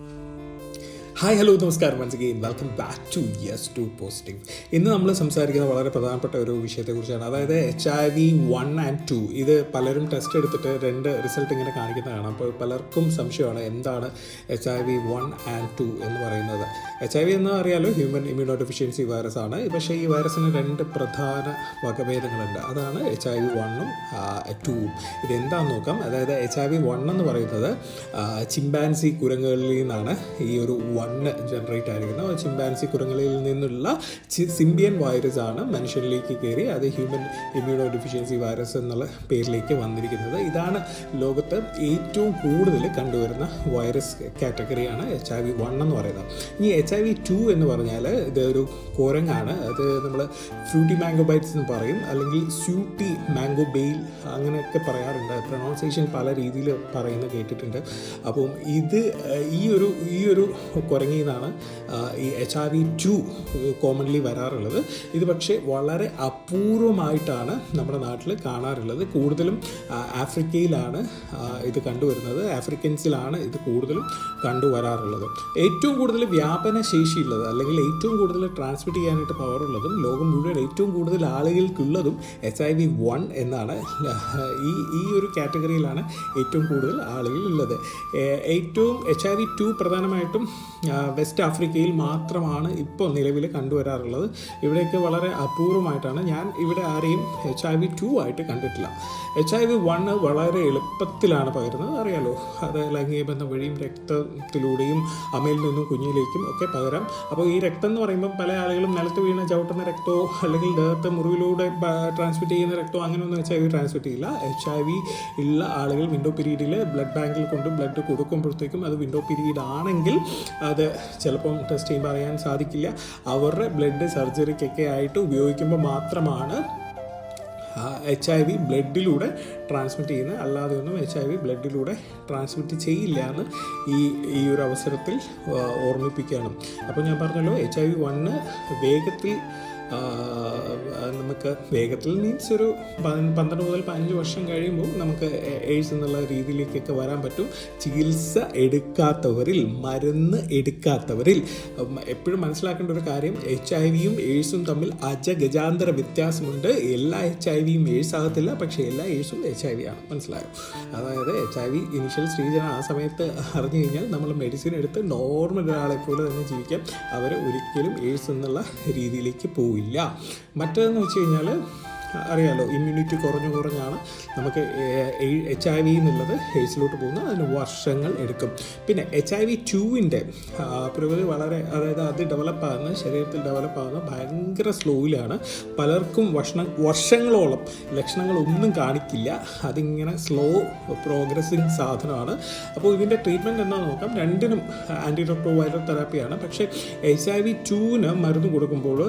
Música hi hello നമസ്കാരം. Once again welcome back to yes to positive ഇന്ന് നമ്മൾ സംസാരിക്കുന്ന വളരെ പ്രധാനപ്പെട്ട ഒരു വിഷയത്തെക്കുറിച്ചാണ്. അതായത് H I V one and two ഇത് പലരും ടെസ്റ്റ് എടുത്തിട്ട് രണ്ട് റിസൾട്ട് ഇങ്ങനെ കാണിക്കുന്നതാണ്. അപ്പോൾ പലർക്കും സംശയമാണ് എന്താണ് H I V one and two എന്ന് പറയുന്നത്. എച്ച് ഐ വി എന്ന് അറിയാലോ ഹ്യൂമൻ ഇമ്മ്യൂണോ ഡെഫിഷ്യൻസി വൈറസ് ആണ്. പക്ഷേ ഈ വൈറസിന് രണ്ട് പ്രധാന വകഭേദങ്ങളുണ്ട്. അതാണ് എച്ച് ഐ വി വണ്ണും ടൂവും ഇതെന്താണെന്ന് നോക്കാം. അതായത് എച്ച് ഐ വി വൺ എന്ന് പറയുന്നത് ചിമ്പാൻസി കുരങ്ങുകളിൽ നിന്നാണ് ഈ ഒരു വണ്ണ് ജനറേറ്റ് ആയിരിക്കുന്ന ചിമ്പാൻസി കുരങ്ങളിൽ നിന്നുള്ള സിംബിയൻ വൈറസ് ആണ് മനുഷ്യരിലേക്ക് കയറി അത് ഹ്യൂമൻ ഇമ്മ്യൂണോ ഡെഫിഷ്യൻസി വൈറസ് എന്നുള്ള പേരിലേക്ക് വന്നിരിക്കുന്നത്. ഇതാണ് ലോകത്ത് ഏറ്റവും കൂടുതൽ കണ്ടുവരുന്ന വൈറസ് കാറ്റഗറിയാണ് എച്ച് ഐ വി വൺ എന്ന് പറയുന്നത്. ഇനി എച്ച് ഐ വി ടു എന്ന് പറഞ്ഞാൽ ഇത് ഒരു കുരങ്ങാണ്. അത് നമ്മൾ ഫ്രൂട്ടി മാംഗോ ബൈറ്റ്സ് എന്ന് പറയും. അല്ലെങ്കിൽ സ്യൂട്ടി മാംഗോ ബെയിൽ അങ്ങനെയൊക്കെ പറയാറുണ്ട്. പ്രൊണൗൺസിയേഷൻ പല രീതിയിൽ പറയുന്നത് കേട്ടിട്ടുണ്ട്. അപ്പം ഇത് ഈ ഒരു ഈ ഒരു കുരങ്ങിൽ എന്നാണ് ഈ H R V two commonly വരാറുള്ളത്. ഇത് പക്ഷേ വളരെ അപൂർവമായിട്ടാണ് നമ്മുടെ നാട്ടിൽ കാണാറുള്ളത്. കൂടുതലും ആഫ്രിക്കയിലാണ് ഇത് കണ്ടുവരുന്നത്. ആഫ്രിക്കൻസിലാണ് ഇത് കൂടുതലും കണ്ടുവരാറുള്ളത്. ഏറ്റവും കൂടുതൽ വ്യാപന ശേഷിയുള്ളത് അല്ലെങ്കിൽ ഏറ്റവും കൂടുതൽ ട്രാൻസ്മിറ്റ് ചെയ്യാനായിട്ട് പവർ ഉള്ളതും ലോകം മുഴുവൻ ഏറ്റവും കൂടുതൽ ആളുകൾക്കുള്ളതും എച്ച് ഐ വി വൺ എന്നാണ് ഈ ഈ ഒരു കാറ്റഗറിയിലാണ് ഏറ്റവും കൂടുതൽ ആളുകൾ ഉള്ളത്. ഏറ്റവും എച്ച് ഐ വി ടു പ്രധാനമായിട്ടും വെസ്റ്റ് ആഫ്രിക്കയിൽ മാത്രമാണ് ഇപ്പോൾ നിലവിൽ കണ്ടുവരാറുള്ളത്. ഇവിടെയൊക്കെ വളരെ അപൂർവമായിട്ടാണ് ഞാൻ ഇവിടെ ആരെയും എച്ച് ഐ വി ടു ആയിട്ട് കണ്ടിട്ടില്ല. എച്ച് ഐ വി വണ് വളരെ എളുപ്പത്തിലാണ് പകരുന്നത്. അറിയാലോ അത് ലൈംഗിക ബന്ധം വഴിയും രക്തത്തിലൂടെയും അമ്മയിൽ നിന്നും കുഞ്ഞിലേക്കും ഒക്കെ പകരാം. അപ്പോൾ ഈ രക്തം എന്ന് പറയുമ്പോൾ പല ആളുകളും നിലത്ത് വീണ ചവിട്ടുന്ന രക്തമോ അല്ലെങ്കിൽ ദേഹത്തെ മുറിവിലൂടെ ട്രാൻസ്മിറ്റ് ചെയ്യുന്ന രക്തമോ അങ്ങനെയൊന്നും എച്ച് ഐ വി ട്രാൻസ്മിറ്റ് ചെയ്യില്ല. എച്ച് ഐ വി ഉള്ള ആളുകൾ വിൻഡോ പീരീഡിൽ ബ്ലഡ് ബാങ്കിൽ കൊണ്ട് ബ്ലഡ് കൊടുക്കുമ്പോഴത്തേക്കും അത് വിൻഡോ പീരീഡ് ആണെങ്കിൽ അത് ചിലപ്പം ടെസ്റ്റ് ചെയ്യുമ്പോൾ അറിയാൻ സാധിക്കില്ല. അവരുടെ ബ്ലഡ് സർജറിക്കൊക്കെ ആയിട്ട് ഉപയോഗിക്കുമ്പോൾ മാത്രമാണ് എച്ച് ഐ വി ബ്ലഡിലൂടെ ട്രാൻസ്മിറ്റ് ചെയ്യുന്നത്. അല്ലാതെ ഒന്നും എച്ച് ഐ വി ബ്ലഡിലൂടെ ട്രാൻസ്മിറ്റ് ചെയ്യില്ല എന്ന് ഈ ഈ ഒരു അവസരത്തിൽ ഓർമ്മിപ്പിക്കുകയാണ്. അപ്പോൾ ഞാൻ പറഞ്ഞല്ലോ എച്ച് ഐ വി വണ്ണ് വേഗത്തിൽ നമുക്ക് വേഗത്തിൽ മീൻസ് ഒരു പന്ത്രണ്ട് മുതൽ പതിനഞ്ച് വർഷം കഴിയുമ്പോൾ നമുക്ക് എയ്ഡ്സ് എന്നുള്ള രീതിയിലേക്കൊക്കെ വരാൻ പറ്റും. ചികിത്സ എടുക്കാത്തവരിൽ മരുന്ന് എടുക്കാത്തവരിൽ എപ്പോഴും മനസ്സിലാക്കേണ്ട ഒരു കാര്യം എച്ച് ഐ വിയും എയ്ഡ്സും തമ്മിൽ അജഗജാന്തര വ്യത്യാസമുണ്ട്. എല്ലാ എച്ച് ഐ വിയും എയ്ഡ്സ് ആകത്തില്ല പക്ഷേ എല്ലാ എയ്ഡ്സും എച്ച് ഐ വി ആണ്. മനസ്സിലായോ? അതായത് എച്ച് ഐ വി ഇനിഷ്യൽ സ്റ്റേജാണ് ആ സമയത്ത് അറിഞ്ഞു കഴിഞ്ഞാൽ നമ്മൾ മെഡിസിൻ എടുത്ത് നോർമൽ ഒരാളെ പോലെ തന്നെ ജീവിക്കാം. അവർ ഒരിക്കലും എയ്ഡ്സ് എന്നുള്ള രീതിയിലേക്ക് പോവില്ല മറ്റേതെന്ന് വെച്ച് കഴിഞ്ഞാൽ അറിയാലോ ഇമ്മ്യൂണിറ്റി കുറഞ്ഞു കുറഞ്ഞാണ് നമുക്ക് എച്ച് ഐ വി എന്നുള്ളത് എയ്ഡ്സിലോട്ട് പോകുന്നത്. അതിന് വർഷങ്ങൾ എടുക്കും. പിന്നെ എച്ച് ഐ വി ടുവിന്റെ പുരോഗതി വളരെ അതായത് അത് ഡെവലപ്പ് ആകുന്ന ശരീരത്തിൽ ഡെവലപ്പ് ആകുന്ന ഭയങ്കര സ്ലോയിലാണ് പലർക്കും വർഷ വർഷങ്ങളോളം ലക്ഷണങ്ങളൊന്നും കാണിക്കില്ല. അതിങ്ങനെ സ്ലോ പ്രോഗ്രസിങ് സാധനമാണ്. അപ്പോൾ ഇതിന്റെ ട്രീറ്റ്മെന്റ് എന്താ നോക്കാം. രണ്ടിനും ആന്റി വൈറൽ തെറാപ്പിയാണ് പക്ഷേ എച്ച് ഐ വി ടുവിന് മരുന്ന് കൊടുക്കുമ്പോൾ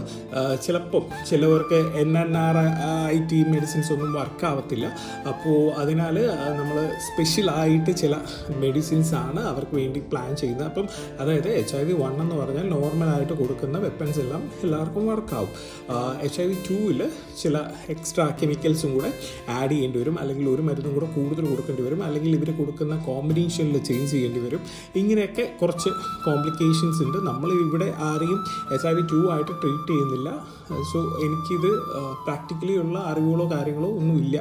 ചിലപ്പം ചിലവർക്ക് N N R T I medicines ഒന്നും വർക്ക് ആവത്തില്ല. അപ്പോൾ അതിനാൽ നമ്മൾ സ്പെഷ്യലായിട്ട് ചില മെഡിസിൻസ് ആണ് അവർക്ക് വേണ്ടി പ്ലാൻ ചെയ്യുന്നത്. അപ്പം അതായത് എച്ച് ഐ വി വൺ എന്ന് പറഞ്ഞാൽ നോർമലായിട്ട് കൊടുക്കുന്ന വെപ്പൻസ് എല്ലാം എല്ലാവർക്കും വർക്കാവും എച്ച് ഐ വി ടൂവിൽ ചില എക്സ്ട്രാ കെമിക്കൽസും കൂടെ ആഡ് ചെയ്യേണ്ടി വരും. അല്ലെങ്കിൽ ഒരു മരുന്നും കൂടെ കൂടുതൽ കൊടുക്കേണ്ടി വരും. അല്ലെങ്കിൽ ഇവർ കൊടുക്കുന്ന കോമ്പിനേഷനിൽ ചേഞ്ച് ചെയ്യേണ്ടി വരും. ഇങ്ങനെയൊക്കെ കുറച്ച് കോംപ്ലിക്കേഷൻസ് ഉണ്ട്. നമ്മൾ ഇവിടെ ആരെയും എച്ച് ഐ വി ടു ആയിട്ട് ട്രീറ്റ് ചെയ്യുന്നില്ല. സോ എനിക്കിത് പ്രാക്ടിക്കലി ഉള്ള അറിവുകളോ കാര്യങ്ങളോ ഒന്നുമില്ല.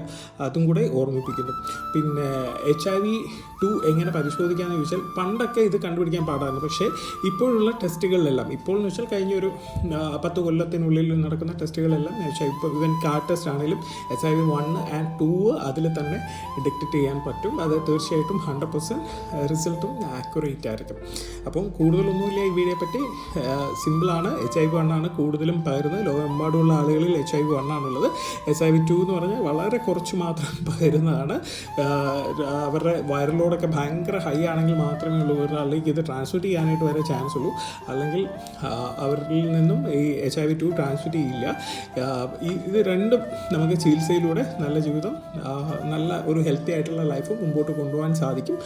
അതും കൂടെ ഓർമ്മിപ്പിക്കുന്നു. പിന്നെ എച്ച് ഐ വി ടു എങ്ങനെ പരിശോധിക്കാമെന്ന് ചോദിച്ചാൽ പണ്ടൊക്കെ ഇത് കണ്ടുപിടിക്കാൻ പാടായിരുന്നു. പക്ഷേ ഇപ്പോഴുള്ള ടെസ്റ്റുകളിലെല്ലാം ഇപ്പോൾ എന്ന് വെച്ചാൽ കഴിഞ്ഞ ഒരു പത്ത് കൊല്ലത്തിനുള്ളിൽ നടക്കുന്ന ടെസ്റ്റുകളെല്ലാം എച്ച് ഐ ഇപ്പോൾ ഇവൻ കാർ ടെസ്റ്റ് ആണെങ്കിലും H I V one and two അതിൽ തന്നെ ഡിറ്റക്ട് ചെയ്യാൻ പറ്റും. അത് തീർച്ചയായിട്ടും ഹൺഡ്രഡ് പെർസെന്റ് റിസൾട്ടും ആക്യുറേറ്റ് ആയിരിക്കും. അപ്പം കൂടുതലൊന്നുമില്ല ഈ വീഡിയോയെ പറ്റി. സിമ്പിളാണ് എച്ച് ഐ വി വൺ ആണ് കൂടുതലും പകരുന്നത്. ലോകമെമ്പാടുമുള്ള ആളുകളിൽ എച്ച് ഐ വി വൺ ആണുള്ളത്. എച്ച് ഐ വി ടു എന്ന് പറഞ്ഞാൽ വളരെ കുറച്ച് മാത്രം പകരുന്നതാണ് അവരുടെ വൈറലോടൊക്കെ ഭയങ്കര ഹൈ ആണെങ്കിൽ മാത്രമേ ഉള്ളൂ. ഒരാളിലേക്ക് ഇത് ട്രാൻസ്മിറ്റ് ചെയ്യാനായിട്ട് വരെ ചാൻസ് ഉള്ളൂ. അല്ലെങ്കിൽ അവരിൽ നിന്നും ഈ H I V two transmit ചെയ്യില്ല. ഈ ഇത് രണ്ടും നമുക്ക് ചികിത്സയിലൂടെ നല്ല ജീവിതം നല്ല ഒരു ഹെൽത്തി ആയിട്ടുള്ള ലൈഫ് മുമ്പോട്ട് കൊണ്ടുപോകാൻ സാധിക്കും.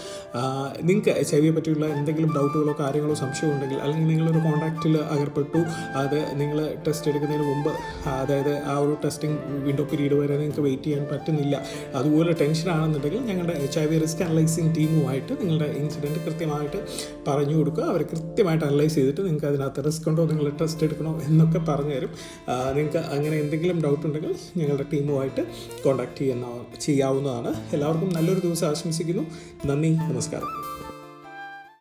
നിങ്ങൾക്ക് എച്ച് ഐ വിയെ പറ്റിയുള്ള എന്തെങ്കിലും ഡൗട്ടുകളോ കാര്യങ്ങളോ സംശയമോ ഉണ്ടെങ്കിൽ അല്ലെങ്കിൽ നിങ്ങളൊരു കോൺടാക്റ്റിൽ അകർപ്പെട്ടു അത് നിങ്ങൾ ടെസ്റ്റ് എടുക്കുന്നതിന് മുമ്പ് അതായത് ആ ഒരു ടെസ്റ്റിംഗ് വിൻഡോ പീരീഡ് വരെ നിങ്ങൾക്ക് വെയിറ്റ് ചെയ്യാൻ പറ്റുന്നില്ല. അതുപോലെ ടെൻഷൻ ആണെന്നുണ്ടെങ്കിൽ ഞങ്ങളുടെ H I V risk analysing ടീമുമായിട്ട് നിങ്ങളുടെ ഇൻസിഡന്റ് കൃത്യമായിട്ട് പറഞ്ഞു കൊടുക്കുക. അവർ കൃത്യമായിട്ട് അനലൈസ് ചെയ്തിട്ട് നിങ്ങൾക്ക് അതിനകത്ത് റിസ്ക് ഉണ്ടോ നിങ്ങൾ ടെസ്റ്റ് എടുക്കണോ എന്നൊക്കെ പറഞ്ഞു തരും. നിങ്ങൾക്ക് അങ്ങനെ എന്തെങ്കിലും ഡൗട്ട് ഉണ്ടെങ്കിൽ ഞങ്ങളുടെ ടീമുമായിട്ട് കോൺടാക്ട് ചെയ്യുന്ന ചെയ്യാവുന്നതാണ്. എല്ലാവർക്കും നല്ലൊരു ദിവസം ആശംസിക്കുന്നു. നന്ദി നമസ്കാരം.